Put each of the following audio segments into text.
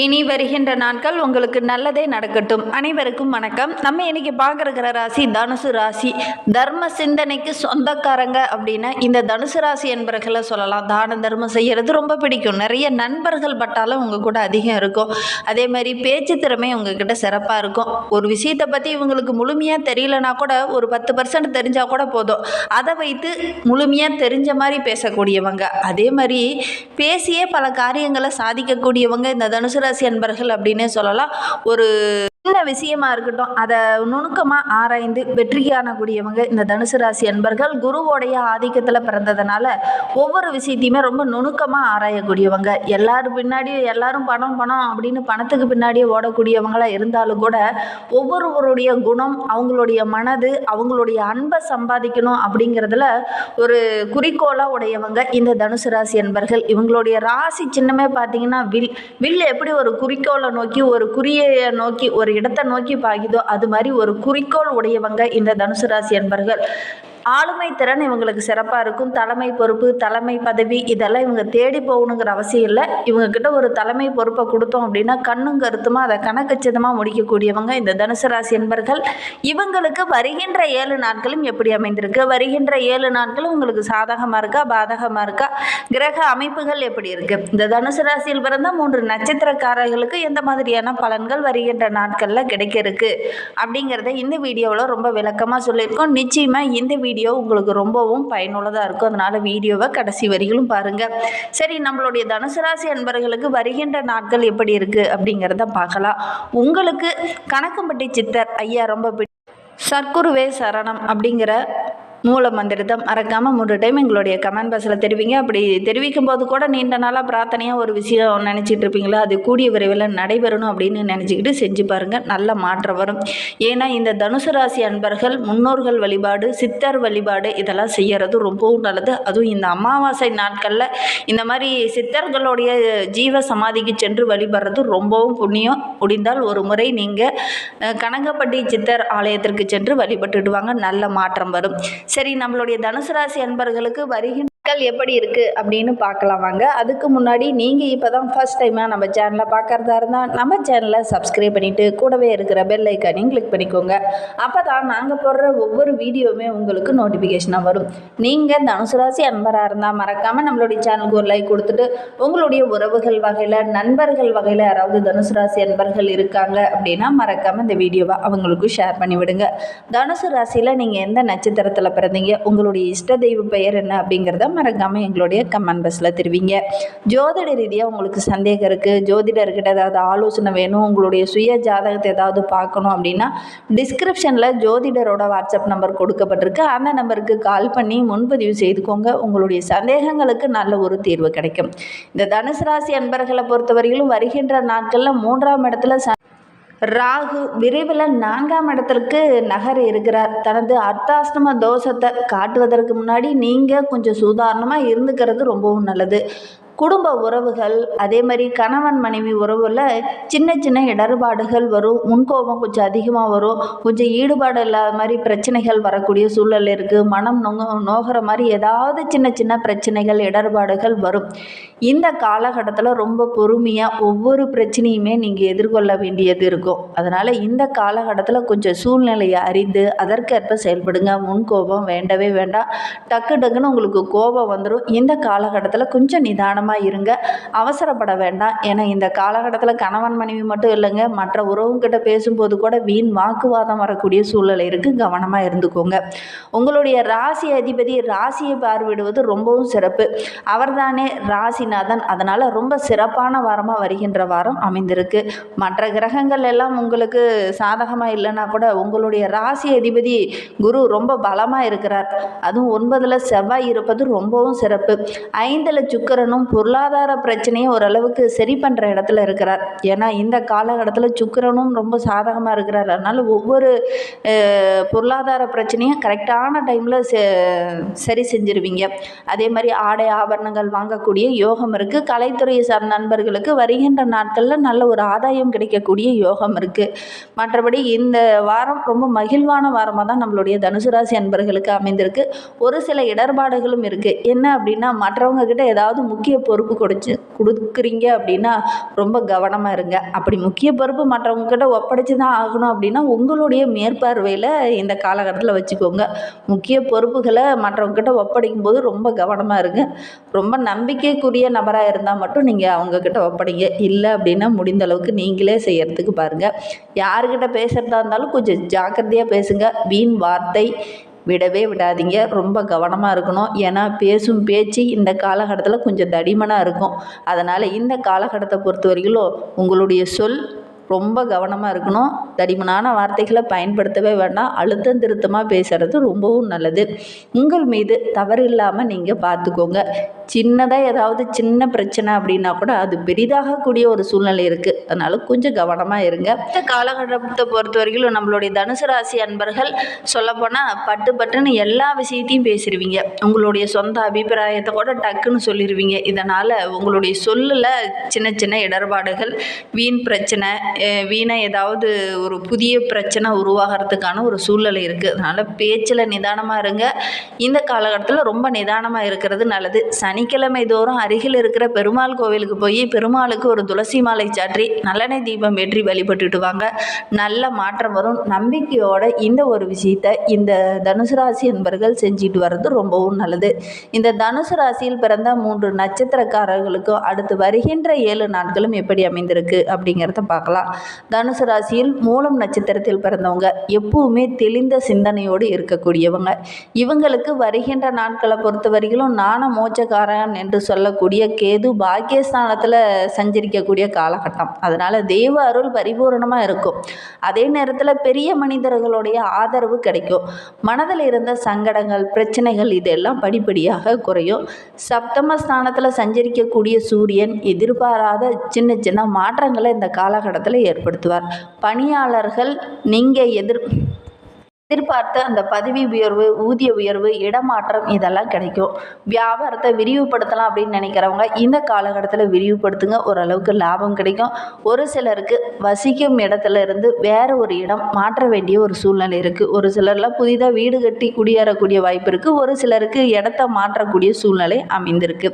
இனி வருகின்ற நாட்கள் உங்களுக்கு நல்லதே நடக்கட்டும். அனைவருக்கும் வணக்கம். நம்ம இன்னைக்கு பார்க்குற ராசி தனுசு ராசி. தர்ம சிந்தனைக்கு சொந்தக்காரங்க அப்படின்னா இந்த தனுசு ராசி என்பர்களை சொல்லலாம். தான தர்மம் செய்கிறது ரொம்ப பிடிக்கும். நிறைய நண்பர்கள் பட்டாலும் உங்கள் கூட அதிகம் இருக்கும். அதே மாதிரி பேச்சு திறமை உங்ககிட்ட சிறப்பாக இருக்கும். ஒரு விஷயத்தை பற்றி இவங்களுக்கு முழுமையாக தெரியலனா கூட ஒரு பத்து பர்சன்ட் தெரிஞ்சால் கூட போதும். அதை வைத்து முழுமையாக தெரிஞ்ச மாதிரி பேசக்கூடியவங்க. அதே மாதிரி பேசியே பல காரியங்களை சாதிக்கக்கூடியவங்க இந்த தனுசு மேசராசி அன்பர்கள் அப்படின்னே சொல்லலாம். ஒரு சின்ன விஷயமா இருக்கட்டும் அதை நுணுக்கமாக ஆராய்ந்து வெற்றி காணக்கூடியவங்க இந்த தனுசு ராசி அன்பர்கள். குருவோடைய ஆதிக்கத்தில் பிறந்ததுனால ஒவ்வொரு விஷயத்தையுமே ரொம்ப நுணுக்கமாக ஆராயக்கூடியவங்க. எல்லாரும் பின்னாடியும் எல்லாரும் பணம் பணம் அப்படின்னு பணத்துக்கு பின்னாடியே ஓடக்கூடியவங்களாக இருந்தாலும் கூட ஒவ்வொருவருடைய குணம் அவங்களுடைய மனது அவங்களுடைய அன்பை சம்பாதிக்கணும் அப்படிங்கிறதுல ஒரு குறிக்கோளாக உடையவங்க இந்த தனுசு ராசி அன்பர்கள். இவங்களுடைய ராசி சின்னமே பார்த்தீங்கன்னா வில் வில் எப்படி ஒரு குறிக்கோளை நோக்கி ஒரு குறியை நோக்கி ஒரு இடத்தை நோக்கி பாயுதோ அது மாதிரி ஒரு குறிக்கோள் உடையவங்க இந்த தனுசு ராசி என்பர்கள் ஆளுமை திறன் இவங்களுக்கு சிறப்பாக இருக்கும். தலைமை பொறுப்பு தலைமை பதவி இதெல்லாம் இவங்க தேடி போகணுங்கிற அவசியம் இல்லை. இவங்க கிட்ட ஒரு தலைமை பொறுப்பை கொடுத்தோம் அப்படின்னா கண்ணும் கருத்துமா அதை கணக்கச்சிதமாக முடிக்கக்கூடியவங்க இந்த தனுசு ராசி என்பர்கள். இவங்களுக்கு வருகின்ற ஏழு நாட்களும் எப்படி அமைந்திருக்கு? வருகின்ற ஏழு நாட்களும் உங்களுக்கு சாதகமாக இருக்கா பாதகமாக இருக்கா? கிரக அமைப்புகள் எப்படி இருக்கு? இந்த தனுசு ராசியில் பிறந்த மூன்று நட்சத்திரக்காரர்களுக்கு எந்த மாதிரியான பலன்கள் வருகின்ற நாட்களில் கிடைக்க இருக்கு அப்படிங்கிறத இந்த வீடியோவில் ரொம்ப விளக்கமாக சொல்லியிருக்கோம். நிச்சயமாக இந்த வீடியோ வீடியோ உங்களுக்கு ரொம்பவும் பயனுள்ளதாக இருக்கும். அதனால் வீடியோவை கடைசி வரிகளும் பாருங்கள் சரி நம்மளுடைய தனுசு ராசி அன்பர்களுக்கு வருகின்ற நாட்கள் எப்படி இருக்குது அப்படிங்கிறத பார்க்கலாம். உங்களுக்கு கணக்கம்பட்டி சித்தர் ஐயா ரொம்ப பிடி சர்க்குருவே சரணம் அப்படிங்கிற மூல மந்திரத்தை மறக்காமல் மூன்று டைம் எங்களுடைய கமெண்ட் பாக்ஸில் தெரிவிங்க. அப்படி தெரிவிக்கும் போது கூட நீண்ட நாளாக பிரார்த்தனையாக ஒரு விஷயம் நினச்சிட்டு இருப்பீங்களா? அது கூடிய விரைவில் நடைபெறணும் அப்படின்னு நினச்சிக்கிட்டு செஞ்சு பாருங்கள் நல்ல மாற்றம் வரும். ஏன்னா இந்த தனுசு ராசி அன்பர்கள் முன்னோர்கள் வழிபாடு சித்தர் வழிபாடு இதெல்லாம் செய்யறது ரொம்பவும் நல்லது. அதுவும் இந்த அமாவாசை நாட்களில் இந்த மாதிரி சித்தர்களுடைய ஜீவ சமாதிக்கு சென்று வழிபடுறது ரொம்பவும் புண்ணியம். முடிந்தால் ஒரு முறை நீங்கள் கனகப்பட்டி சித்தர் ஆலயத்திற்கு சென்று வழிபட்டுட்டு வாங்க. நல்ல மாற்றம் வரும். சரி நம்மளுடைய தனுசு ராசி அன்பர்களுக்கு வருகின்ற மக்கள் எப்படி இருக்குது அப்படின்னு பார்க்கலாம் வாங்க. அதுக்கு முன்னாடி நீங்கள் இப்போ தான் ஃபஸ்ட் டைமாக நம்ம சேனலை பார்க்குறதா இருந்தால் நம்ம சேனலை சப்ஸ்கிரைப் பண்ணிவிட்டு கூடவே இருக்கிற பெல் ஐக்கானையும் கிளிக் பண்ணிக்கோங்க. அப்போ தான் நாங்கள் போடுற ஒவ்வொரு வீடியோவுமே உங்களுக்கு நோட்டிஃபிகேஷனாக வரும். நீங்கள் தனுசு ராசி அன்பராக இருந்தால் மறக்காமல் நம்மளுடைய சேனலுக்கு ஒரு லைக் கொடுத்துட்டு உங்களுடைய உறவுகள் வகையில் நண்பர்கள் வகையில் யாராவது தனுசு ராசி அன்பர்கள் இருக்காங்க அப்படின்னா மறக்காமல் இந்த வீடியோவை அவங்களுக்கும் ஷேர் பண்ணி விடுங்க. தனுசு ராசியில் நீங்கள் எந்த நட்சத்திரத்தில் பிறந்தீங்க உங்களுடைய இஷ்ட தெய்வ பெயர் என்ன அப்படிங்கிறத மறக்காமல் எங்களுடைய கமெண்ட் பாக்ஸில் தெரிவிங்க. ஜோதிட ரீதியாக உங்களுக்கு சந்தேகம் இருக்குது ஜோதிடர்கிட்ட ஏதாவது ஆலோசனை வேணும் உங்களுடைய சுய ஜாதகத்தை ஏதாவது பார்க்கணும் அப்படின்னா டிஸ்கிரிப்ஷனில் ஜோதிடரோட வாட்ஸ்அப் நம்பர் கொடுக்கப்பட்டிருக்கு. அந்த நம்பருக்கு கால் பண்ணி முன்பதிவு செய்துக்கோங்க. உங்களுடைய சந்தேகங்களுக்கு நல்ல ஒரு தீர்வு கிடைக்கும். இந்த தனுசு ராசி அன்பர்களை பொறுத்தவரையிலும் வருகின்ற நாட்களில் மூன்றாம் இடத்துல ச ராகு விரைவில் நான்காம் இடத்திற்கு நகர் இருக்கிறார். தனது அர்த்தாஷ்டம தோஷத்தை காட்டுவதற்கு முன்னாடி நீங்கள் கொஞ்சம் சுதாரணமாக இருந்துக்கிறது ரொம்பவும் நல்லது. குடும்ப உறவுகள் அதே மாதிரி கணவன் மனைவி உறவில் சின்ன சின்ன இடர்பாடுகள் வரும். முன்கோபம் கொஞ்சம் அதிகமாக வரும். கொஞ்சம் ஈடுபாடு இல்லாத மாதிரி பிரச்சனைகள் வரக்கூடிய சூழல் இருக்குது மனம் நொங்க நோகிற மாதிரி ஏதாவது சின்ன சின்ன பிரச்சனைகள் இடர்பாடுகள் வரும். இந்த காலகட்டத்தில் ரொம்ப பொறுமையாக ஒவ்வொரு பிரச்சனையுமே நீங்கள் எதிர்கொள்ள வேண்டியது இருக்கும். அதனால் இந்த காலகட்டத்தில் கொஞ்சம் சூழ்நிலையை அறிந்து அதற்கேற்ப செயல்படுங்க. முன்கோபம் வேண்டவே வேண்டாம். டக்கு டக்குன்னு உங்களுக்கு கோபம் வந்துடும் இந்த காலகட்டத்தில் கொஞ்சம் நிதானம் கவனமாக இருங்க. அவசரப்பட வேண்டாம். ஏன்னா இந்த காலகட்டத்தில் கணவன் மனைவி மட்டும் இல்லைங்க. மற்ற உறவுங்கிட்ட பேசும்போது கூட வீண் வாக்குவாதம் வரக்கூடிய சூழ்நிலை இருக்குது கவனமாக இருந்துக்கோங்க. உங்களுடைய ராசி அதிபதி ராசியை பார்வையிடுவது ரொம்பவும் சிறப்பு. அவர்தானே ராசிநாதன். அதனால் ரொம்ப சிறப்பான வாரமாக வருகின்ற வாரம் அமைந்திருக்கு. மற்ற கிரகங்கள் எல்லாம் உங்களுக்கு சாதகமாக இல்லைன்னா கூட உங்களுடைய ராசி அதிபதி குரு ரொம்ப பலமாக இருக்கிறார். அதுவும் ஒன்பதில் செவ்வாய் இருப்பது ரொம்பவும் சிறப்பு. ஐந்தில் சுக்கிரனும் பொருளாதார பிரச்சனையை ஓரளவுக்கு சரி பண்ணுற இடத்துல இருக்கிறார். ஏன்னா இந்த காலகட்டத்தில் சுக்கரனும் ரொம்ப சாதகமாக இருக்கிறார். அதனால் ஒவ்வொரு பொருளாதார பிரச்சனையும் கரெக்டான டைமில் சரி செஞ்சிருவீங்க. அதே மாதிரி ஆடை ஆபரணங்கள் வாங்கக்கூடிய யோகம் இருக்குது கலைத்துறையை சார் நண்பர்களுக்கு வருகின்ற நாட்களில் நல்ல ஒரு ஆதாயம் கிடைக்கக்கூடிய யோகம் இருக்குது மற்றபடி இந்த வாரம் ரொம்ப மகிழ்வான வாரமாக தான் நம்மளுடைய தனுசு ராசி அன்பர்களுக்கு அமைந்திருக்கு. ஒரு சில இடர்பாடுகளும் இருக்குது என்ன அப்படின்னா மற்றவங்க கிட்ட ஏதாவது முக்கிய பொறுப்பு கொடுச்சு கொடுக்குறீங்க அப்படின்னா ரொம்ப கவனமாக இருங்க. அப்படி முக்கிய பொறுப்பு மற்றவங்கக்கிட்ட ஒப்படைச்சு தான் ஆகணும் அப்படின்னா உங்களுடைய மேற்பார்வையில் இந்த காலகட்டத்தில் வச்சுக்கோங்க. முக்கிய பொறுப்புகளை மற்றவங்கக்கிட்ட ஒப்படைக்கும் போது ரொம்ப கவனமாக இருங்க. ரொம்ப நம்பிக்கைக்குரிய நபராக இருந்தால் மட்டும் நீங்கள் அவங்கக்கிட்ட ஒப்படைங்க. இல்லை அப்படின்னா முடிந்த அளவுக்கு நீங்களே செய்கிறதுக்கு பாருங்கள் யாருக்கிட்ட பேசுகிறதா இருந்தாலும் கொஞ்சம் ஜாக்கிரதையாக பேசுங்க. வீண் வார்த்தை விடவே விடாதீங்க. ரொம்ப கவனமாக இருக்கணும். ஏன்னா பேசும் பேச்சு இந்த காலகட்டத்தில் கொஞ்சம் தடிமனாக இருக்கும். அதனால் இந்த காலகட்டத்தை பொறுத்த வரைக்கும் உங்களுடைய சொல் ரொம்ப கவனமாக இருக்கணும். தடிமனான வார்த்தைகளை பயன்படுத்தவே வேண்டாம். அழுத்தம் திருத்தமாக பேசுகிறது ரொம்பவும் நல்லது. உங்கள் மீது தவறு இல்லாமல் நீங்கள் பார்த்துக்கோங்க சின்னதாக ஏதாவது சின்ன பிரச்சனை அப்படின்னா கூட அது பெரிதாகக்கூடிய ஒரு சூழ்நிலை இருக்குது அதனால் கொஞ்சம் கவனமாக இருங்க. இந்த காலகட்டத்தை பொறுத்த வரைக்கும் நம்மளுடைய தனுசு ராசி அன்பர்கள் சொல்லப்போனால் பட்டு பட்டுன்னு எல்லா விஷயத்தையும் பேசிடுவீங்க உங்களுடைய சொந்த அபிப்பிராயத்தை கூட டக்குன்னு சொல்லிடுவீங்க இதனால் உங்களுடைய சொல்லில் சின்ன சின்ன இடர்பாடுகள் வீண் பிரச்சனை வீணாக ஏதாவது ஒரு புதிய பிரச்சனை உருவாகிறதுக்கான ஒரு சூழ்நிலை இருக்குது அதனால் பேச்சில் நிதானமாக இருங்க. இந்த காலகட்டத்தில் ரொம்ப நிதானமாக இருக்கிறது நல்லது. சனிக்கிழமை தோறும் அருகில் இருக்கிற பெருமாள் கோவிலுக்கு போய் பெருமாளுக்கு ஒரு துளசி மாலை சாற்றி நல்லெண்ணெய் தீபம் ஏற்றி வழிபட்டுட்டு வாங்க. நல்ல மாற்றம் வரும். நம்பிக்கையோட இந்த ஒரு விஷயத்தை இந்த தனுசு ராசி என்பர்கள் செஞ்சுட்டு வர்றது ரொம்பவும் நல்லது. இந்த தனுசு ராசியில் பிறந்த மூன்று நட்சத்திரக்காரர்களுக்கும் அடுத்து வருகின்ற ஏழு நாட்களும் எப்படி அமைந்திருக்கு அப்படிங்கிறத பார்க்கலாம். தனுசு ராசியில் மூலம் நட்சத்திரத்தில் பிறந்தவங்க. எப்பவுமே தெளிந்த சிந்தனையோடு இருக்கக்கூடியவங்க. இவங்களுக்கு வருகின்ற நாட்களை பொறுத்த வரையிலும் நாண மோச்சக்காரன் என்று சொல்லக்கூடிய கேது பாக்கியஸ்தானத்தில் சஞ்சரிக்கக்கூடிய காலகட்டம். அதனால் தெய்வ அருள் பரிபூரணமாக இருக்கும். அதே நேரத்தில் பெரிய மனிதர்களுடைய ஆதரவு கிடைக்கும். மனதில் இருந்த சங்கடங்கள் பிரச்சனைகள் இதெல்லாம் படிப்படியாக குறையும். சப்தம ஸ்தானத்தில் சஞ்சரிக்கக்கூடிய சூரியன் எதிர்பாராத சின்ன சின்ன மாற்றங்களை இந்த காலகட்டத்தில் ஏற்படுத்துவார். பணியாளர்கள் நீங்கள் எதிர் எதிர்பார்த்த அந்த பதவி உயர்வு ஊதிய உயர்வு இடமாற்றம் இதெல்லாம் கிடைக்கும். வியாபாரத்தை விரிவுபடுத்தலாம் அப்படின்னு நினைக்கிறவங்க இந்த காலகட்டத்தில் விரிவுபடுத்துங்க. ஓரளவுக்கு லாபம் கிடைக்கும். ஒரு சிலருக்கு வசிக்கும் இடத்துல இருந்து வேற ஒரு இடம் மாற்ற வேண்டிய ஒரு சூழ்நிலை இருக்குது ஒரு சிலர்லாம் புதிதாக வீடு கட்டி குடியேறக்கூடிய வாய்ப்பு இருக்குது ஒரு சிலருக்கு இடத்த மாற்றக்கூடிய சூழ்நிலை அமைந்திருக்கு.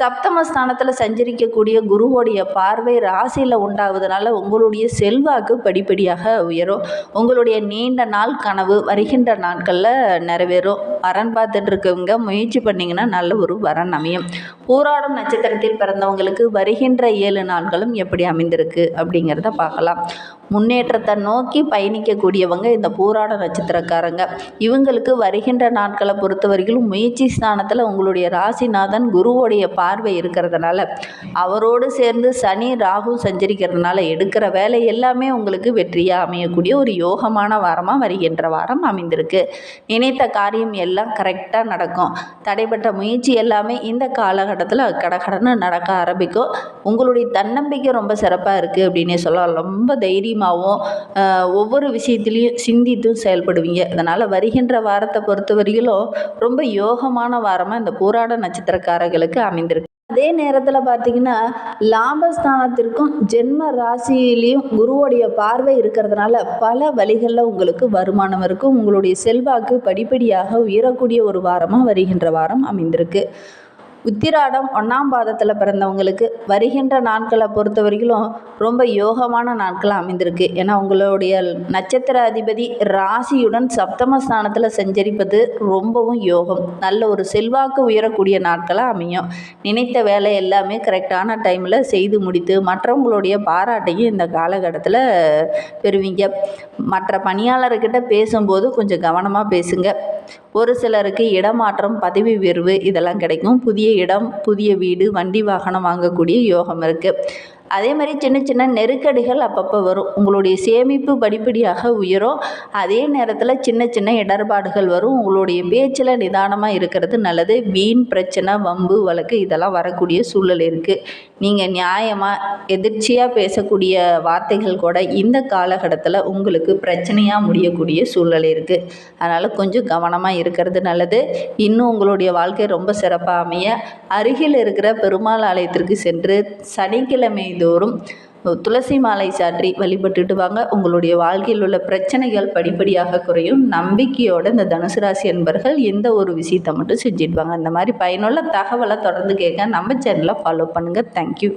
சப்தமஸ்தானத்தில் சஞ்சரிக்கக்கூடிய குருவோடைய பார்வை ராசியில் உண்டாவதுனால உங்களுடைய செல்வாக்கு படிப்படியாக உயரும். உங்களுடைய நீண்ட நாள் கனவு வருகின்ற நாட்களில் நிறைவேறும். வரன் பார்த்துட்டு இருக்கவங்க முயற்சி பண்ணிங்கன்னா நல்ல ஒரு வரன் அமையும். பூராடம் நட்சத்திரத்தில் பிறந்தவங்களுக்கு வருகின்ற ஏழு நாட்களும் எப்படி அமைந்திருக்கு அப்படிங்கிறத பார்க்கலாம். முன்னேற்றத்தை நோக்கி பயணிக்கக்கூடியவங்க இந்த பூராட நட்சத்திரக்காரங்க. இவங்களுக்கு வருகின்ற நாட்களை பொறுத்த வரைக்கும் முயற்சி ஸ்தானத்தில் உங்களுடைய ராசிநாதன் குருவோடைய பார்வை இருக்கிறதுனால அவரோடு சேர்ந்து சனி ராகு சஞ்சரிக்கிறதுனால எடுக்கிற வேலை எல்லாமே உங்களுக்கு வெற்றியாக அமையக்கூடிய ஒரு யோகமான வாரமாக வருகின்ற வாரம் அமைந்திருக்கு. நினைத்த காரியம் எல்லாம் கரெக்டாக நடக்கும். தடைப்பட்ட முயற்சி எல்லாமே இந்த காலகட்டத்தில் கடகடன்னு நடக்க ஆரம்பிக்கும். உங்களுடைய தன்னம்பிக்கை ரொம்ப சிறப்பாக இருக்குது அப்படின்னே சொல்லலாம். ரொம்ப தைரியமாகவும் ஒவ்வொரு விஷயத்துலையும் சிந்தித்தும் செயல்படுவீங்க. அதனால் வருகின்ற வாரத்தை பொறுத்த வரையிலும் ரொம்ப யோகமான வாரமாக இந்த போராட நட்சத்திரக்காரர்களுக்கு அமைந்திருக்கு. அதே நேரத்தில் பார்த்தீங்கன்னா லாபஸ்தானத்திற்கும் ஜென்ம ராசியிலையும் குருவோடைய பார்வை இருக்கிறதுனால பல வழிகளில் உங்களுக்கு வருமானம் இருக்கும். உங்களுடைய செல்வாக்கு படிப்படியாக உயரக்கூடிய ஒரு வாரமாக வருகின்ற வாரம் அமைந்திருக்கு. உத்திராடம் ஒன்றாம் பாதத்தில் பிறந்தவங்களுக்கு வருகின்ற நாட்களை பொறுத்த வரைக்கும் ரொம்ப யோகமான நாட்களாக அமைந்திருக்கு. ஏன்னா உங்களுடைய நட்சத்திர அதிபதி ராசியுடன் சப்தமஸ்தானத்தில் சஞ்சரிப்பது ரொம்பவும் யோகம். நல்ல ஒரு செல்வாக்கு உயரக்கூடிய நாட்களாக அமையும். நினைத்த வேலை எல்லாமே கரெக்டான டைமில் செய்து முடித்து மற்றவங்களுடைய பாராட்டையும் இந்த காலகட்டத்தில் பெறுவீங்க. மற்ற பணியாளர்கிட்ட பேசும்போது கொஞ்சம் கவனமாக பேசுங்க. ஒரு சிலருக்கு இடமாற்றம் பதவி உயர்வு இதெல்லாம் கிடைக்கும். புதிய இடம் புதிய வீடு வண்டி வாகனம் வாங்கக்கூடிய யோகம் இருக்குது அதே மாதிரி சின்ன சின்ன நெருக்கடிகள் அப்பப்போ வரும். உங்களுடைய சேமிப்பு படிப்படியாக உயரும். அதே நேரத்தில் சின்ன சின்ன இடர்பாடுகள் வரும். உங்களுடைய பேச்சில் நிதானமாக இருக்கிறது நல்லது. வீண் பிரச்சனை வம்பு வழக்கு இதெல்லாம் வரக்கூடிய சூழல் இருக்குது நீங்கள் நியாயமாக எதிர்ச்சியாக பேசக்கூடிய வார்த்தைகள் கூட இந்த காலகட்டத்தில் உங்களுக்கு பிரச்சனையாக முடியக்கூடிய சூழல் இருக்குது அதனால் கொஞ்சம் கவனமாக இருக்கிறது நல்லது. இன்னும் உங்களுடைய வாழ்க்கை ரொம்ப சிறப்பாக அமைய. அருகில் இருக்கிற பெருமாள் ஆலயத்திற்கு சென்று சனிக்கிழமை தோறும் துளசி மாலை சாற்றி வழிபட்டுட்டு வாங்க. உங்களுடைய வாழ்க்கையில் உள்ள பிரச்சனைகள் படிப்படியாக குறையும். நம்பிக்கையோடு இந்த தனுசு ராசி என்பர்கள் எந்த ஒரு விஷயத்தை மட்டும் செஞ்சிடுவாங்க அந்த மாதிரி பயனுள்ள தகவலை தொடர்ந்து கேட்க நம்ம சேனலை ஃபாலோ பண்ணுங்கள் தேங்க்யூ